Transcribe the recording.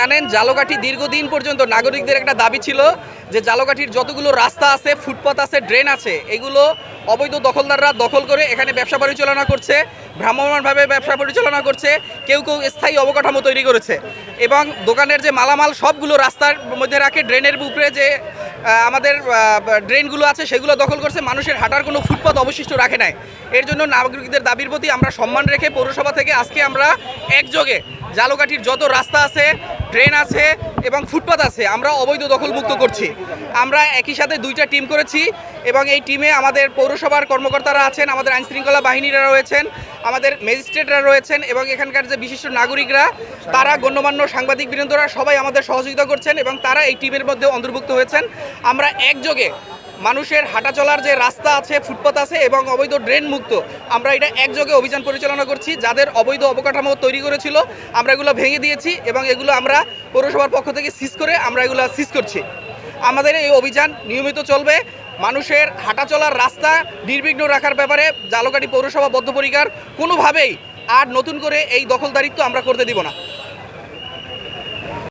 জানেন জালকাঠি দীর্ঘদিন পর্যন্ত নাগরিকদের একটা দাবি ছিল যে জালকাঠির যতগুলো রাস্তা আছে, ফুটপাত আছে, ড্রেন আছে, এগুলো অবৈধ দখলদাররা দখল করে এখানে ব্যবসা পরিচালনা করছে, ভ্রাম্যমাণভাবে ব্যবসা পরিচালনা করছে, কেউ কেউ স্থায়ী অবকাঠামো তৈরি করেছে এবং দোকানের যে মালামাল সবগুলো রাস্তার মধ্যে রাখে, ড্রেনের উপরে যে আমাদের ড্রেনগুলো আছে, সেগুলো দখল করছে, মানুষের হাঁটার কোনো ফুটপাত অবশিষ্ট রাখে নাই। এর জন্য নাগরিকদের দাবির প্রতি আমরা সম্মান রেখে পৌরসভা থেকে আজকে আমরা একযোগে জালকাঠির যত রাস্তা আছে ট্রেন আছে এবং ফুটপাত আছে। আমরা অবৈধ দখলমুক্ত করছি। আমরা একই সাথে দুইটা টিম করেছি এবং এই টিমে আমাদের পৌরসভার কর্মকর্তারা আছেন, আমাদের আইনশৃঙ্খলা বাহিনীরা রয়েছেন, আমাদের ম্যাজিস্ট্রেটরা রয়েছেন এবং এখানকার যে বিশিষ্ট নাগরিকরা, তারা গণ্যমান্য সাংবাদিক বৃন্দরা সবাই আমাদের সহযোগিতা করছেন এবং তারা এই টিমের মধ্যে অন্তর্ভুক্ত হয়েছেন। আমরা একযোগে মানুষের হাঁটা চলার যে রাস্তা আছে ফুটপাথ আছে এবং অবৈধ ড্রেন মুক্ত, আমরা এটা একযোগে অভিযান পরিচালনা করছি, যাদের অবৈধ অবকাঠামো তৈরি করেছিল, আমরা এগুলো ভেঙে দিয়েছি এবং এগুলো আমরা পৌরসভার পক্ষ থেকে সিজ করে আমরা এগুলো সিজ করছি। আমাদের এই অভিযান নিয়মিত চলবে, মানুষের হাঁটা চলার রাস্তা নির্বিঘ্ন রাখার ব্যাপারে জালকাঠি পৌরসভা বদ্ধপরিকার কোনোভাবেই আর নতুন করে এই দখলদারিত্ব আমরা করতে দিব না।